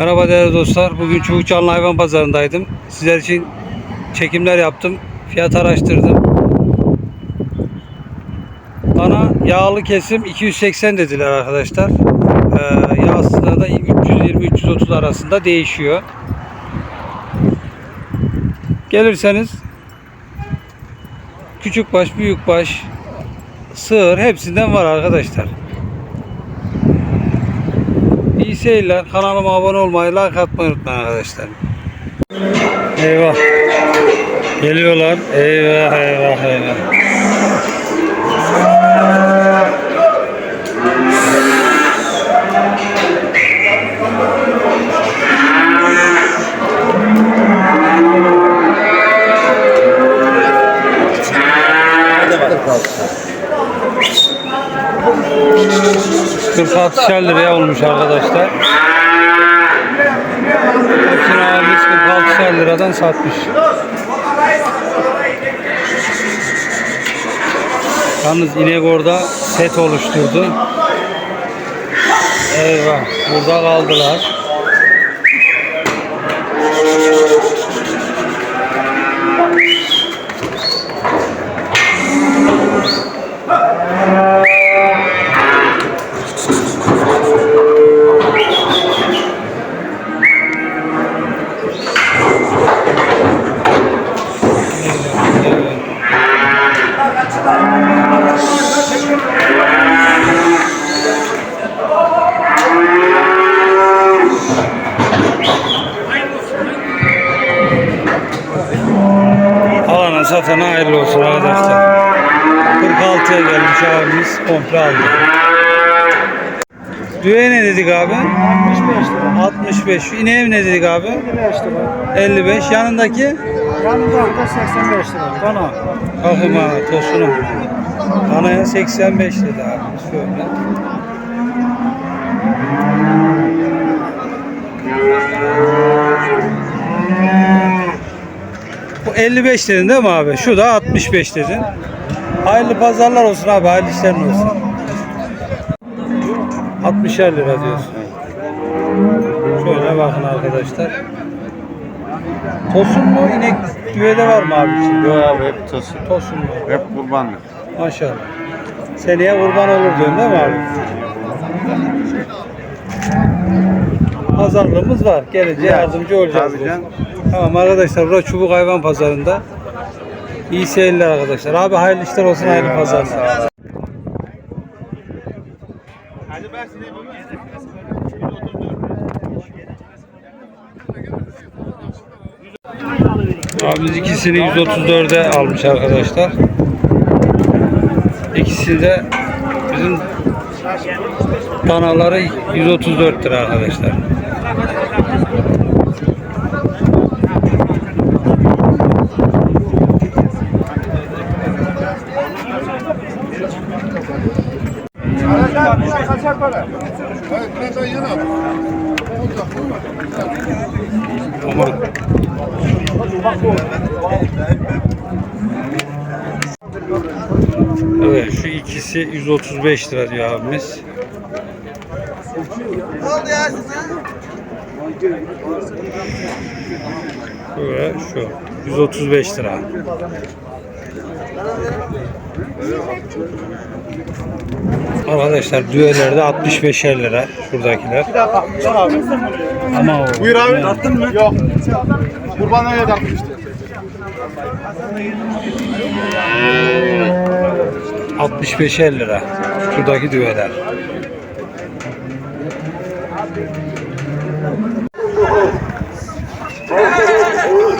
Merhaba değerli dostlar. Bugün Çubuk Canlı Hayvan Pazarındaydım. Sizler için çekimler yaptım. Fiyat araştırdım. Bana yağlı kesim 280 dediler arkadaşlar. Ee, yağsızda da 320-330 arasında değişiyor. Gelirseniz küçük baş, büyük baş, sığır hepsinden var arkadaşlar. İyi seyirler. Kanalıma abone olmayı, like atmayı unutmayın arkadaşlar. Eyvah. Geliyorlar. Eyvah eyvah eyvah. ...46 liraya olmuş arkadaşlar. Hepsini abimiz 46 liradan satmış. Yalnız inek orada set oluşturdu. Eyvah burada kaldılar. Satana hayırlı olsun arkadaşlar. 46'ya gelmiş abimiz komple aldı. Düğe ne dedik abi? 65 lira. 65. Şu ineğe ne dedik abi? 55 lira. 55. Yanındaki? Yanında da 85 lira. Bana. Bakın ha tosunu. Danaya 85 dedi abi. Şöyle. 55 dedin değil mi abi? Şu da 65 dedin. Hayırlı pazarlar olsun abi. Hayırlı işler olsun. 60'er lira diyorsun. Şöyle bakın arkadaşlar. Tosun mu inek düvede var mı abi? için? Yok abi hep tosun. Tosun mu? Hep kurbanlık. Maşallah. Seneye kurban olur diyorsun değil mi abi? Pazarlığımız var. Gelince yardımcı olacağız. Tabii canım. Tamam arkadaşlar burası Çubuk Hayvan Pazarı'nda. İyi seyirler arkadaşlar. Abi hayırlı işler olsun hayırlı pazarlar. Abimiz ikisini 134'e almış arkadaşlar. İkisi de bizim danaları 134 lira arkadaşlar. Ama Evet şu ikisi 135 lira diyor abimiz. Böyle şu 135 lira. Arkadaşlar düğelerde 65'er lira şuradakiler. Ama o Buyur abi. Tattın mı? Yok. Kurban öyle tattım işte. 65'er lira şuradaki düğeler.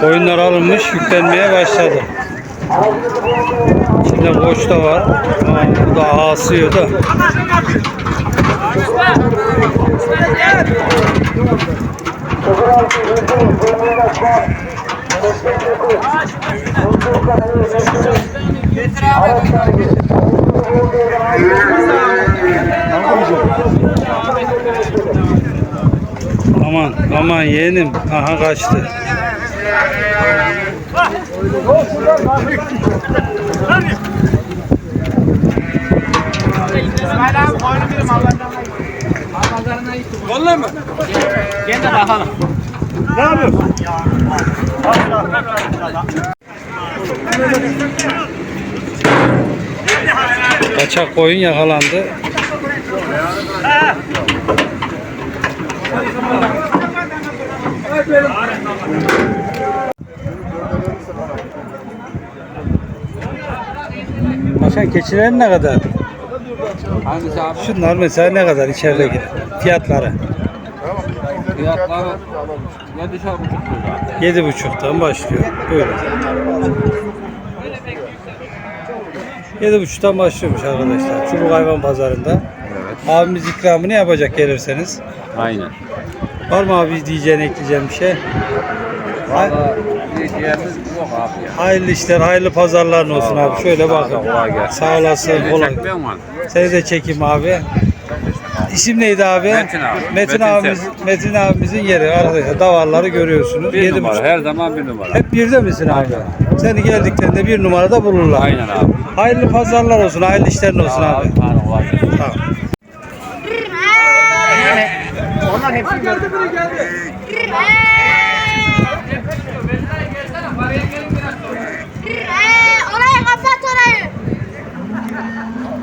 Koyunlar alınmış yüklenmeye başladı. İçinde koç da var. Ama bu da ağasıyor da. Aman aman yeğenim. Aha kaçtı. Vallahi mı? Gel de bakalım. Ne yapıyorsun? Kaçak koyun yakalandı. Başkan keçiler ne kadar? Hangisi abi? Şunlar mesela ne kadar içeride gider? Fiyatları. Fiyatları 7,5 buçuktan başlıyor. Böyle. 7.30'dan başlıyormuş arkadaşlar. Çubuk Hayvan Pazarı'nda. Evet. Abimiz ikramını yapacak gelirseniz. Aynen. Var mı abi diyeceğin ekleyeceğim bir şey? Diyeceğimiz yok abi ya. hayırlı işler, hayırlı pazarların olsun abi. abi, Şöyle sana da bakın. kolay gelsin. Sağ olasın. Kolay. Seni de çekeyim abi. İsim neydi abi? Metin abi. Metin, Metin abimiz, Metin abimizin yeri arkadaşlar. Davarları görüyorsunuz. Bir Yedi numara. buçuk. Her zaman bir numara. Hep birde misin abi? Seni geldiklerinde bir numarada bulurlar. Aynen abi. Hayırlı pazarlar olsun, hayırlı işlerin olsun abi. Gelsin. Tamam. Onlar hepsi gördüm. Ee, orayı kapat orayı.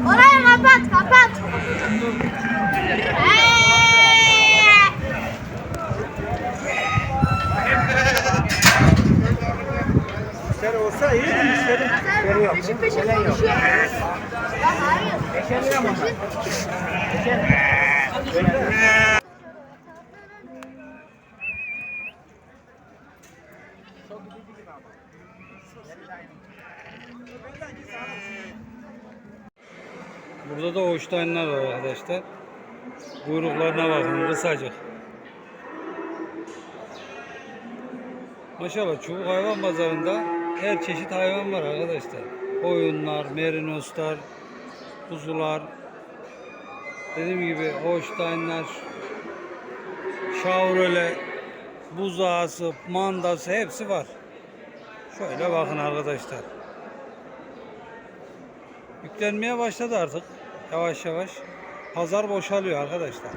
Orayı kapat kapat. Ee. Olsa iyi müşteri. Müşteri yok. Peşin peşin konuşuyor. Ya hayır. Peşin peşin. Burada da Holstein'lar var arkadaşlar. Buyruklarına bakın kısacık. Maşallah çubuk hayvan pazarında her çeşit hayvan var arkadaşlar. Koyunlar, merinoslar, kuzular, dediğim gibi Holstein'lar, şavrole, buzağısı, mandası hepsi var. Şöyle bakın arkadaşlar. Yüklenmeye başladı artık. Yavaş yavaş. Pazar boşalıyor arkadaşlar.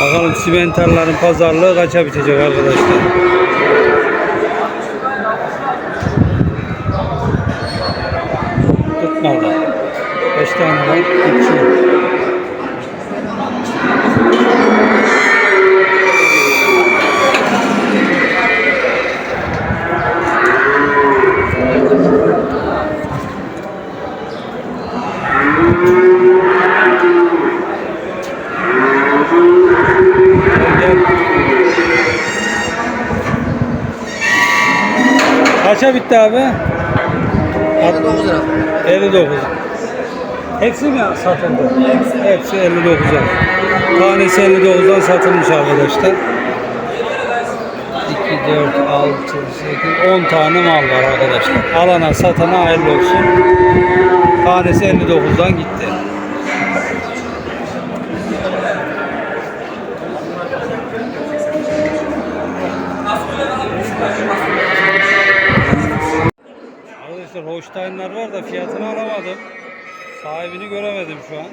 Bakalım simentarların pazarlığı kaça bitecek arkadaşlar. Kaça bitti abi? 59 lira. 59. Hepsi mi satıldı? Hepsi. Hepsi 59'a. Tanesi 59'dan satılmış arkadaşlar. 2, 4, 6, 8, 10 tane mal var arkadaşlar. Alana satana hayırlı olsun. Tanesi 59'dan gitti. Arkadaşlar Holstein'lar var da fiyatını alamadım. Sahibini göremedim şu an.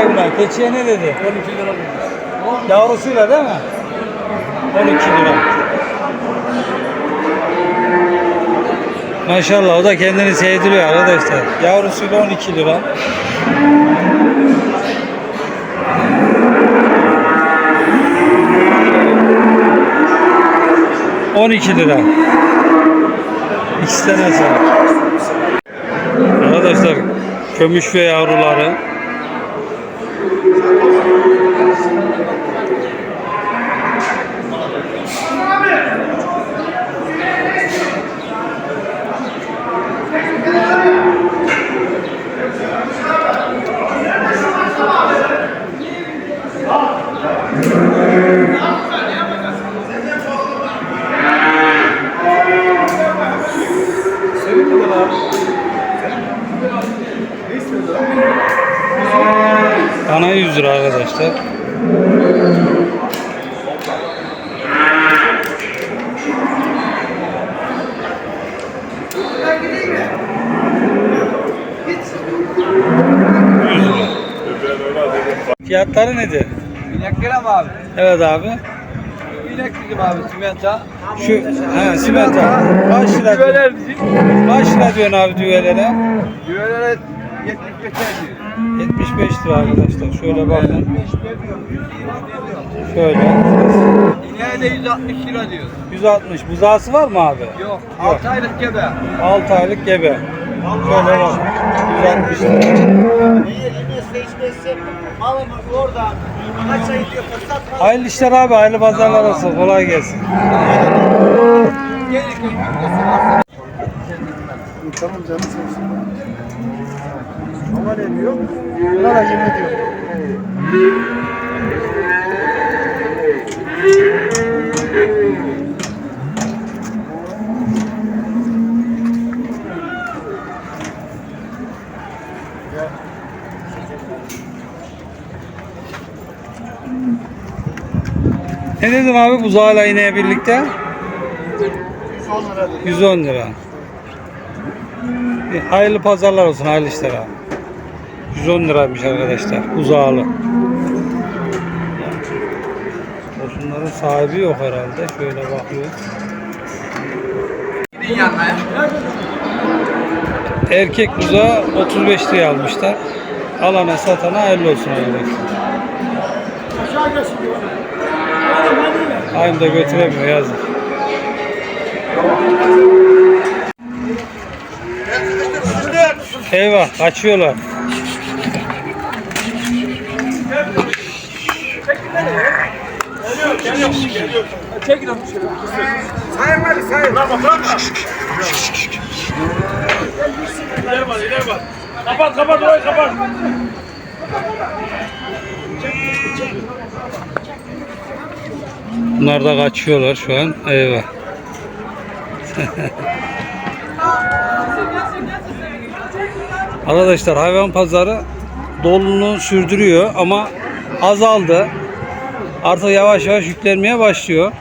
Emrah, keçiye ne dedi? 12 lira Yavrusuyla değil mi? 12 lira. Maşallah o da kendini sevdiriyor arkadaşlar. Yavrusuyla 12 lira. On iki lira. De nasıl? Arkadaşlar kömüş ve yavruları. Arkadaşlar. Fiyatları nedir? İnekler mi abi? Evet abi. İnek bizim abi simenta. Şu he simenta. Kaç lira? Düveler bizim. Kaç lira diyorsun abi düvelere? Düvelere 75 diyor. 75 lira arkadaşlar. Şöyle bakın. Şöyle. İneğe de 160 lira diyor. 160. Buzağısı var mı abi? Yok. 6 aylık gebe. 6 aylık gebe. Şöyle bak. 160 lira. Malımız orada kaç ay diyor fırsat var. Hayırlı işler abi. Hayırlı pazarlar olsun. Kolay gelsin. Tamam canım Ama ne diyor? Bunlara yemin ediyor. Ne dedim abi buzağıyla ineğe birlikte? 110 lira dedi. 110 lira. Hayırlı pazarlar olsun. Hayırlı işler abi. 110 liraymış arkadaşlar. Buzağılı. Şunların sahibi yok herhalde. Şöyle bakıyor. Erkek buzağı 35 liraya almışlar. Alana satana hayırlı olsun arkadaşlar. Aynı da götüremiyor yazık. Eyvah kaçıyorlar. Kapat kapat orayı kapat. Bunlar da kaçıyorlar şu an. Eyvah. Arkadaşlar hayvan pazarı doluluğunu sürdürüyor ama azaldı. Artık yavaş yavaş yüklenmeye başlıyor.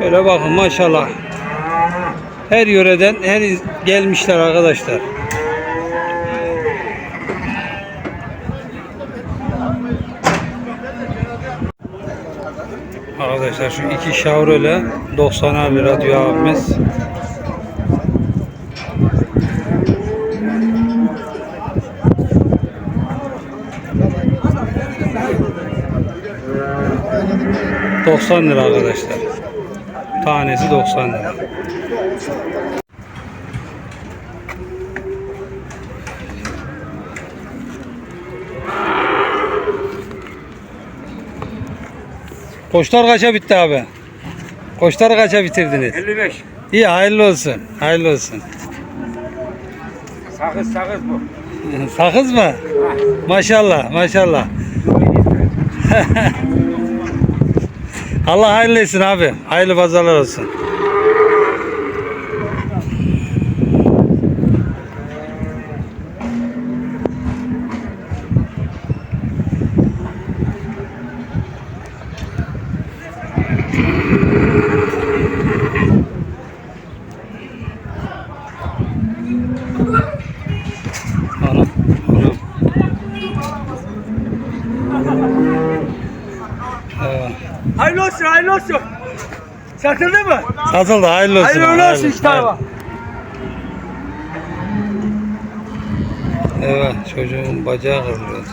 Böyle bakın maşallah. Her yöreden her gelmişler arkadaşlar. Arkadaşlar şu iki Chevrolet 90 lira diyor abimiz. ...90 lira arkadaşlar. Tanesi 90 lira. Koçlar kaça bitti abi? Koçları kaça bitirdiniz? 55. İyi hayırlı olsun. Hayırlı olsun. Sakız sakız bu. Sakız mı? Maşallah maşallah. Allah hayırlı etsin abi. Hayırlı pazarlar olsun. Anam, anam. Evet. Hayırlı olsun hayırlı olsun. Satıldı mı? Satıldı hayırlı olsun. Hayırlı olsun işte ama. Evet çocuğun bacağı kırılıyor.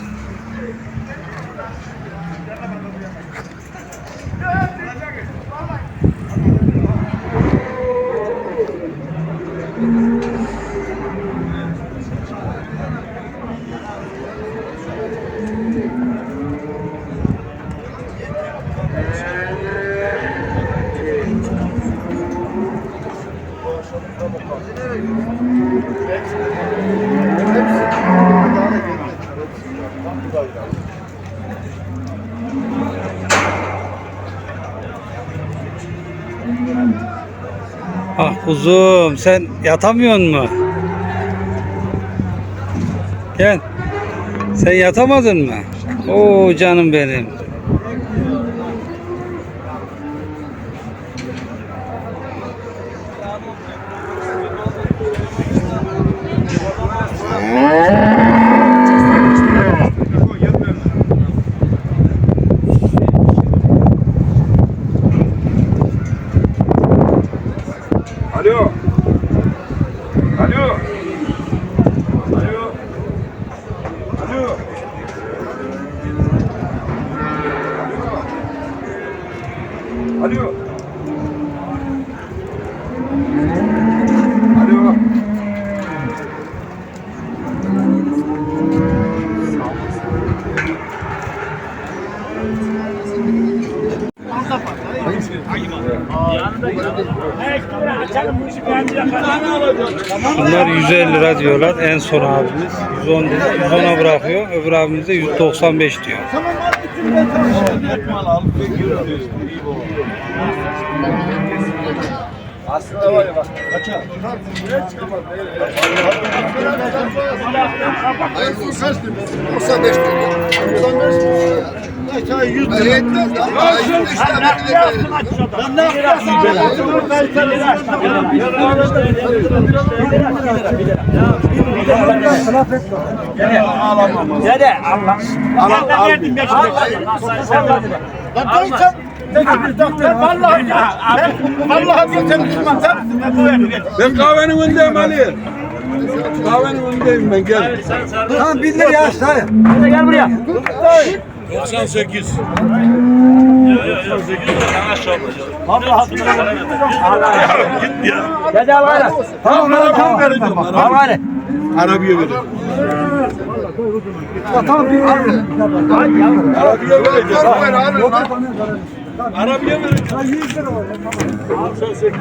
Ah kuzum sen yatamıyor mu? Gel. Sen yatamadın mı? Oo canım benim. Diyorlar. En son abimiz 110 dedi. 110'a bırakıyor. Öbür abimiz de 195 diyor. Aslında var ya bak. Kaça? Dede Allah. Allah verdim ya şimdi. Sen verdin. Lan dayı sen sen vallahi ya. Ben vallahi diyor sen Müslüman sen misin? Ben bu verdim. Ben kahvenin önündeyim Ali. Kahvenin önündeyim ben gel. Tamam bindir ya dayı. Dede gel buraya. 98. Allah Allah. Git ya. Dede al gayret. Tamam tamam tamam verdim. Al gayret. Arabiye verin. Tamam bir al. Arabiye vereceğim. Arabiye vereceğim.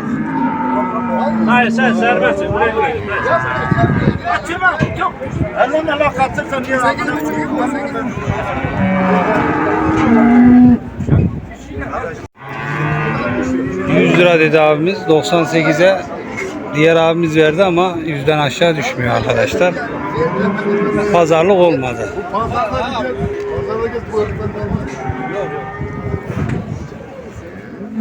Hayır sen serbestsin. Buraya buraya. Kaçırma. Yok. Elden Allah kaçırsan diye. 100 lira dedi abimiz. 98'e diğer abimiz verdi ama 100'den aşağı düşmüyor arkadaşlar. Pazarlık olmadı.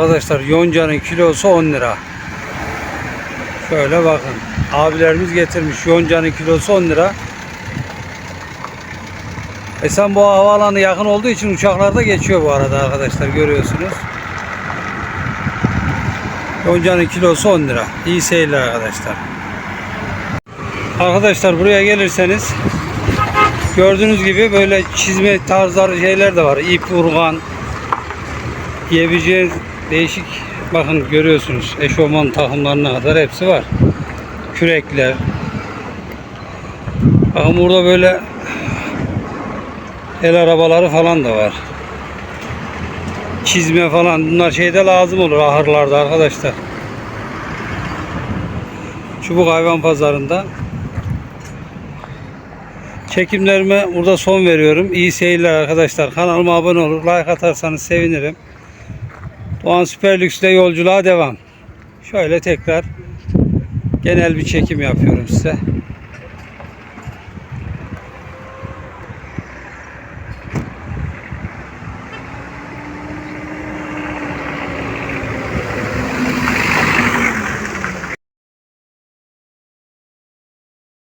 Arkadaşlar yoncanın kilosu 10 lira. Şöyle bakın. Abilerimiz getirmiş. Yoncanın kilosu 10 lira. Esenboğa havaalanı yakın olduğu için uçaklarda geçiyor bu arada arkadaşlar görüyorsunuz. Yoncanın kilosu 10 lira. İyi seyirler arkadaşlar. Arkadaşlar buraya gelirseniz gördüğünüz gibi böyle çizme tarzları şeyler de var. İp, urgan, yiyebileceğiniz değişik bakın görüyorsunuz eşofman takımlarına kadar hepsi var. Kürekler. Bakın burada böyle el arabaları falan da var. Çizme falan bunlar şeyde lazım olur ahırlarda arkadaşlar. Çubuk hayvan pazarında. Çekimlerime burada son veriyorum. İyi seyirler arkadaşlar. Kanalıma abone olur. Like atarsanız sevinirim. Doğan Süper Lüks'le yolculuğa devam. Şöyle tekrar genel bir çekim yapıyorum size.